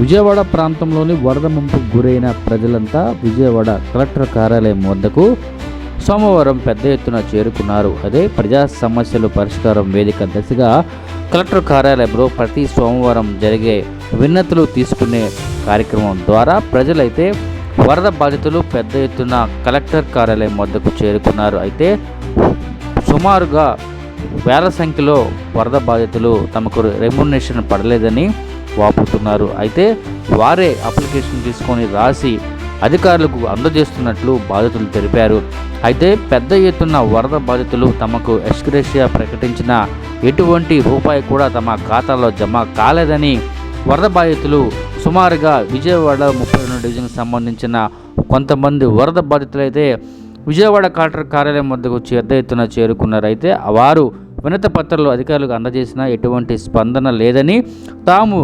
విజయవాడ ప్రాంతంలోని వరద ముంపుకు గురైన ప్రజలంతా విజయవాడ కలెక్టర్ కార్యాలయం వద్దకు సోమవారం పెద్ద ఎత్తున చేరుకున్నారు. అదే ప్రజా సమస్యలు పరిష్కారం వేదిక దశగా కలెక్టర్ కార్యాలయంలో ప్రతి సోమవారం జరిగే విన్నతులు తీసుకునే కార్యక్రమం ద్వారా ప్రజలైతే వరద బాధితులు పెద్ద ఎత్తున కలెక్టర్ కార్యాలయం వద్దకు చేరుకున్నారు. అయితే సుమారుగా వేల సంఖ్యలో వరద బాధితులు తమకు రెమ్యునేషన్ పడలేదని వాపుతున్నారు. అయితే వారే అప్లికేషన్ తీసుకొని రాసి అధికారులకు అందజేస్తున్నట్లు బాధితులు తెలిపారు. అయితే పెద్ద ఎత్తున వరద బాధితులు తమకు ఎస్క్రేషియా ప్రకటించిన ఎటువంటి రూపాయి కూడా తమ ఖాతాలో జమ కాలేదని వరద బాధితులు సుమారుగా విజయవాడ ముప్పై రెండు డివిజన్కి సంబంధించిన కొంతమంది వరద బాధితులైతే విజయవాడ కలెక్టర్ కార్యాలయం వద్దకు పెద్ద ఎత్తున చేరుకున్నారు. అయితే వారు వినత పత్రాలు అధికారులకు అందజేసిన ఎటువంటి స్పందన లేదని తాము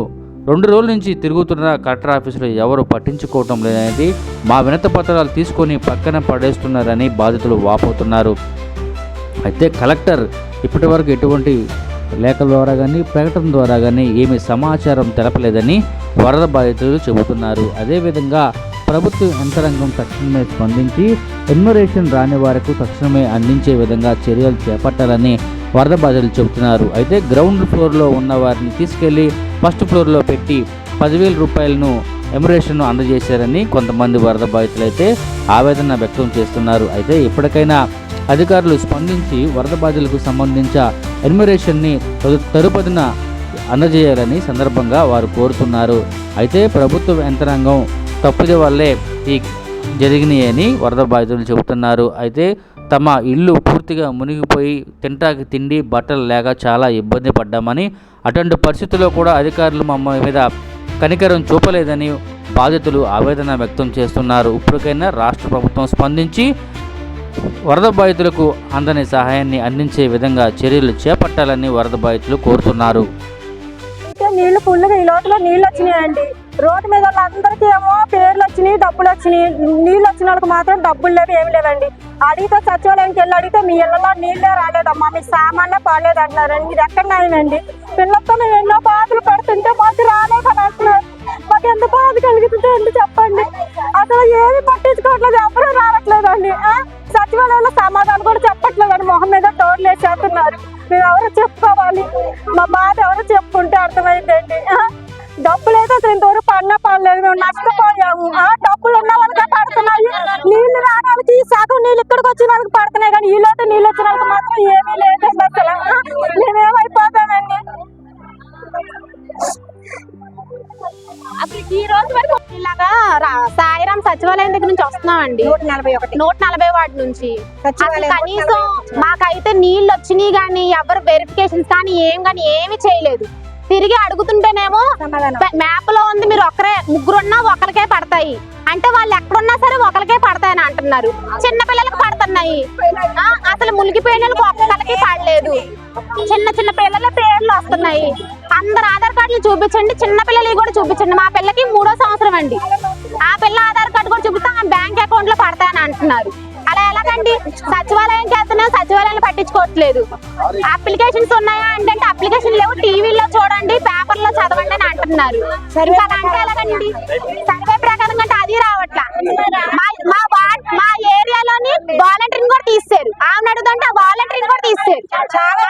రెండు రోజుల నుంచి తిరుగుతున్న కలెక్టర్ ఆఫీసులో ఎవరు పట్టించుకోవటం లేదనేది మా వినత పత్రాలు తీసుకొని పక్కన పడేస్తున్నారని బాధితులు వాపోతున్నారు. అయితే కలెక్టర్ ఇప్పటివరకు ఎటువంటి లేఖల ద్వారా కానీ ప్రకటన ద్వారా కానీ ఏమి సమాచారం తెలపలేదని వరద బాధితులు చెబుతున్నారు. అదేవిధంగా ప్రభుత్వ యంత్రాంగం తక్షణమే స్పందించి ఎన్మరేషన్ రాని వారికి తక్షణమే అందించే విధంగా చర్యలు చేపట్టాలని వరద బాధితులు చెబుతున్నారు. అయితే గ్రౌండ్ ఫ్లోర్లో ఉన్న వారిని తీసుకెళ్ళి ఫస్ట్ ఫ్లోర్లో పెట్టి పదివేల రూపాయలను ఎమరేషన్ను అందజేశారని కొంతమంది వరద బాధితులు అయితే ఆవేదన వ్యక్తం చేస్తున్నారు. అయితే ఇప్పటికైనా అధికారులు స్పందించి వరద బాధితులకు సంబంధించిన ఎన్మరేషన్ని తరుపతిన అందజేయాలని సందర్భంగా వారు కోరుతున్నారు. అయితే ప్రభుత్వ యంత్రాంగం తప్పుది వల్లే ఈ జరిగినాయని వరద బాధితులు చెబుతున్నారు. అయితే తమ ఇల్లు పూర్తిగా మునిగిపోయి తింటాకి తిండి బట్టలు లేక చాలా ఇబ్బంది పడ్డామని అటువంటి పరిస్థితుల్లో కూడా అధికారులు మమ్మ మీద కనికరం చూపలేదని బాధితులు ఆవేదన వ్యక్తం చేస్తున్నారు. ఇప్పటికైనా రాష్ట్ర ప్రభుత్వం స్పందించి వరద బాధితులకు అందని సహాయాన్ని అందించే విధంగా చర్యలు చేపట్టాలని వరద బాధితులు కోరుతున్నారు. నీళ్ళు ఫుల్గా ఈ లోతులో నీళ్ళు వచ్చినాయండి. రోడ్డు మీద వాళ్ళందరికీ ఏమో పేర్లు వచ్చినాయి డబ్బులు వచ్చినాయి. నీళ్ళు వచ్చిన వాళ్ళకి మాత్రం డబ్బులు లేవు ఏమి లేవండి. అడిగితే సచివాలయానికి వెళ్ళి అడిగితే మీ ఇళ్ళలో నీళ్ళే రాలేదమ్మా మీ సామాన్లే పాలేదు అంటున్నారండి ఇది ఎక్కడ న్యాయమండి పిల్లలతో మేము ఎన్నో బాధలు పడుతుంటే మాకు రాలేదని అంటున్నారు మాకు ఎంత బాధ కలుగుతుందో అండి చెప్పండి? అసలు ఏమి పట్టించుకోవట్లేదు ఎవరూ రావట్లేదండి నష్టపోయాము ఆ డబ్బులు ఉన్న వాళ్ళకే పడుతున్నాయి నీళ్ళు రావడానికి సగం నీళ్ళు ఇక్కడికి వచ్చిన వాళ్ళకి పడుతున్నాయి. కానీ వీళ్ళైతే నీళ్ళు వచ్చిన వాళ్ళకి మాత్రం ఏమీ లేదండి అసలు? మేమేమైపోతామండి? అసలు ఈ రోజు వరకు ఇలాగా సాయిరాం సచివాలయం దగ్గర నుంచి వస్తున్నామండి. నూట నలభై ఒకటి. నూట నలభై వార్డు నుంచి. అసలు కనీసం మాకైతే నీళ్ళు వచ్చినాయి కానీ ఎవరు వెరిఫికేషన్స్ కానీ ఏం కానీ ఏమి చేయలేదు. తిరిగి అడుగుతుంటేనేమో సమాధానం. మ్యాప్లో ఉంది మీరు ఒక్కరే ముగ్గురున్నా ఒకరికే పడతాయి. అంటే వాళ్ళు ఎక్కడున్నా సరే ఒకరికే పడతాయని అంటున్నారు. చిన్న పిల్లలకు పడుతున్నాయి. అసలు మునిగిపోయిన ఒక్కరికి పడలేదు. చిన్న చిన్న పిల్లల పేర్లు వస్తున్నాయి. అందరు ఆధార్ కార్డులు చూపించండి. చిన్న పిల్లలవి కూడా చూపించండి. మా పిల్లకి మూడో సంవత్సరం అండి. ఆ పిల్ల ఆధార్ కార్డు కూడా చూపిస్తే ఆ బ్యాంక్ అకౌంట్లో పడతాయని అంటున్నారు. అలా ఎలాగండి సచివాలయంకి వెళ్తున్నాం సచివాలయాన్ని పట్టించుకోవట్లేదు. అప్లికేషన్స్ ఉన్నాయా అంటే అప్లికేషన్ లేవు. టీవీలో చూడండి పేపర్లో చదవండి అని అంటున్నారు. అంటే ఎలాగండి? సర్వే ప్రకారం కంటే అది రావట్లా. మా మా వార్డ్ మా ఏరియాలోని వాలంటీరింగ్ కూడా తీస్తారు ఆమె అడుగుతుంటే ఆ వాలంటీరింగ్ కూడా తీస్తారు చాలా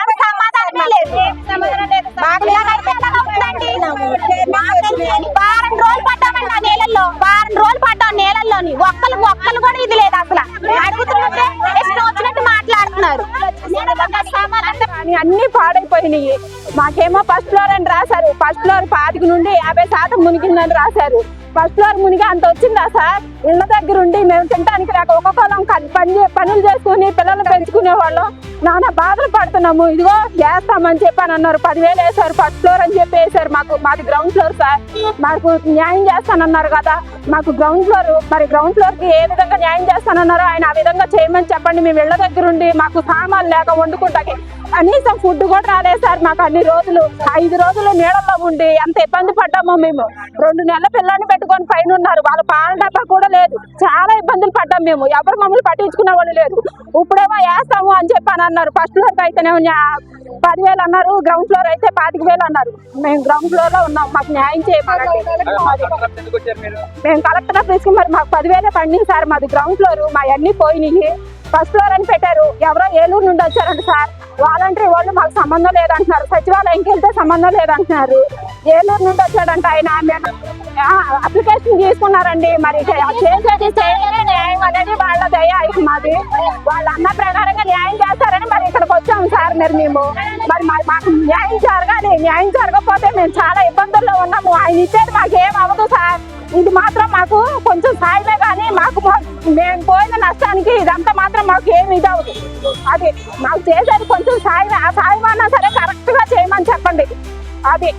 అన్ని పాడైపోయినాయి. మాకేమో ఫస్ట్ ఫ్లోర్ అని రాశారు. ఫస్ట్ ఫ్లోర్ పాతిక నుండి యాభై శాతం మునిగిందని రాశారు. ఫస్ట్ ఫ్లోర్ మునిగి అంత వచ్చిందా సార్? ఇళ్ళ దగ్గర ఉండి మేము తినడానికి లేక ఒక్కొక్కరం క- పని పనులు చేసుకుని పిల్లలు పెంచుకునే వాళ్ళం. నానా బాధలు పడుతున్నాము. ఇదిగో చేస్తామని అని అన్నారు. పదివేలు వేసారు ఫస్ట్ ఫ్లోర్ అని చెప్పి వేసారు మాకు. మాది గ్రౌండ్ ఫ్లోర్ సార్ మాకు న్యాయం చేస్తానన్నారు కదా. మాకు గ్రౌండ్ ఫ్లోర్ మరి గ్రౌండ్ ఫ్లోర్కి ఏ విధంగా న్యాయం చేస్తానన్నారో ఆయన ఆ విధంగా చేయమని చెప్పండి. మేము ఇళ్ళ దగ్గర ఉండి మాకు సామాన్లు లేక వండుకుంటాకి. కనీసం ఫుడ్ కూడా రాలేదు సార్ మాకు అన్ని రోజులు ఐదు రోజులు నీళ్ళలో ఉండి ఎంత ఇబ్బంది పడ్డామో మేము. రెండు నెలల పిల్లల్ని పెట్టుకొని పైన ఉన్నారు. వాళ్ళ పాల డబ్బా కూడా లేదు. చాలా ఇబ్బందులు పడ్డాం మేము. ఎవరు మమ్మల్ని పట్టించుకునే వాళ్ళు లేదు ఇప్పుడేమో వేస్తాము అని చెప్పి అని అన్నారు ఫస్ట్ ఫ్లోర్ అయితేనే పదివేలు అన్నారు. గ్రౌండ్ ఫ్లోర్ అయితే పాతిక వేలు అన్నారు. మేము గ్రౌండ్ ఫ్లోర్లో ఉన్నాం. మాకు న్యాయం చేయమనండి. మేము కలెక్టర్ ఆఫీస్కి మరి మాకు పదివేలే పండింది సార్. మాది గ్రౌండ్ ఫ్లోర్ మా అన్ని పోయినాయి. ఫస్ట్ ఫ్లోర్ అని పెట్టారు. ఎవరో ఏలూరు నుండి వచ్చారంట సార్. వాలంటరీ వాళ్ళు మాకు సంబంధం లేదంటున్నారు. సచివాలయంకి వెళ్తే సంబంధం లేదంటున్నారు. ఏలూరు నుండి వచ్చాడంట ఆయన. అప్లికేషన్ తీసుకున్నారండి. మరి చేసేది చేయలేని న్యాయం అనేది వాళ్ళ దయ మాది. వాళ్ళ అన్న ప్రకారంగా న్యాయం చేస్తారని మరి ఇక్కడికి వచ్చాము సార్ మరి మేము. మరి మా- మాకు న్యాయం జరగాలి. న్యాయం జరగకపోతే మేము చాలా ఇబ్బందుల్లో ఉన్నాము. ఆయన ఇచ్చేది మాకేం అవ్వదు సార్. ఇది మాత్రం మాకు కొంచెం సాయమే కానీ మాకు మా- మేము పోయిన నష్టానికి ఇదంతా మాత్రం మాకు ఏమి ఇది అవ్వదు. అది మాకు చేసేది కొంచెం సాయమే. ఆ సాయం సరే కరెక్ట్గా చేయమని చెప్పండి. అది.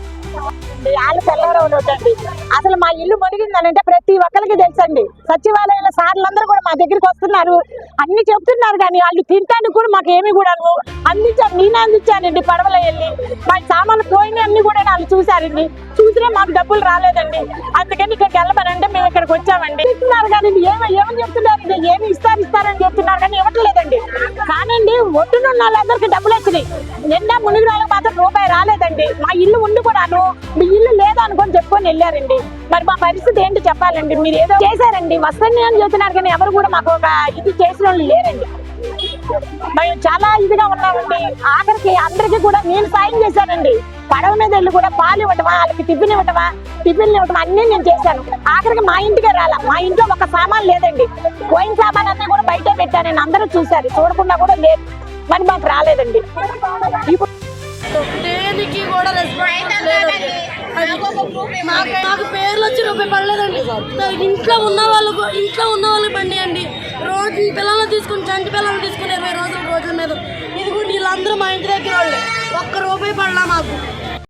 వాళ్ళు తెల్లవారం అండి అసలు మా ఇల్లు మునిగిందనంటే ప్రతి ఒక్కరికి తెలుసండి. సచివాలయంలో సార్లందరూ కూడా మా దగ్గరికి వస్తున్నారు. అన్ని చెప్తున్నారు కానీ వాళ్ళు తింటానికి కూడా మాకు ఏమి కూడా అందించాను నేను అందించానండి పడవలో వెళ్ళి మా సామాన్లు పోయిన అన్ని కూడా వాళ్ళు చూసారండి చూసినా మాకు డబ్బులు రాలేదండి. అందుకని ఇక్కడికి వెళ్ళమనంటే మేము ఇక్కడికి వచ్చామండి. చెప్తున్నారు కానీ ఏమో ఏమని చెప్తున్నారు ఒడ్డున ఒడ్డునున్న వాళ్ళందరికీ డబ్బులు వచ్చినాయి. నిండా మునిగి వాళ్ళకి మాత్రం రూపాయి రాలేదండి. మా ఇల్లు ఉండి కూడాను మీ ఇల్లు లేదు అనుకొని చెప్పుకొని వెళ్ళారండి. మరి మా పరిస్థితి ఏంటి చెప్పాలండి? మీరు ఏదో చేశారండి. వస్తాను అని చెప్తున్నారు కానీ ఎవరు కూడా మాకు ఒక ఇది చేసిన వాళ్ళు లేరండి. మేము చాలా ఇదిగా ఉన్నామండి. ఆఖరికి అందరికీ కూడా నేను సాయం చేశానండి. పడవ మీద వెళ్ళి కూడా పాలు ఇవ్వటమా వాళ్ళకి టిఫిన్ ఇవ్వటమా టిఫిన్ ఇవ్వటమా అన్ని నేను చేశాను. ఆఖరికి మా ఇంటికే రాలా. మా ఇంట్లో ఒక సామాన్ లేదండి. పోయిన సామాన్ అన్ని కూడా బయటే పెట్టానని అందరూ చూశారు. చూడకుండా కూడా లేదు. మరి మాకు రాలేదండి. దేనికి కూడా మాకు పేర్లు వచ్చి రూపాయి పడలేదండి. నాకు ఇంట్లో ఉన్న వాళ్ళకు ఇంట్లో ఉన్న వాళ్ళకి బండి అండి రోజు ఈ పిల్లల్ని తీసుకుని చంటి పిల్లల్ని తీసుకుని ఇరవై రోజులు రోజుల మీద. ఇది కూడా వీళ్ళందరూ మా ఇంటి దగ్గర వాళ్ళు. ఒక్క రూపాయి పడలా మాకు.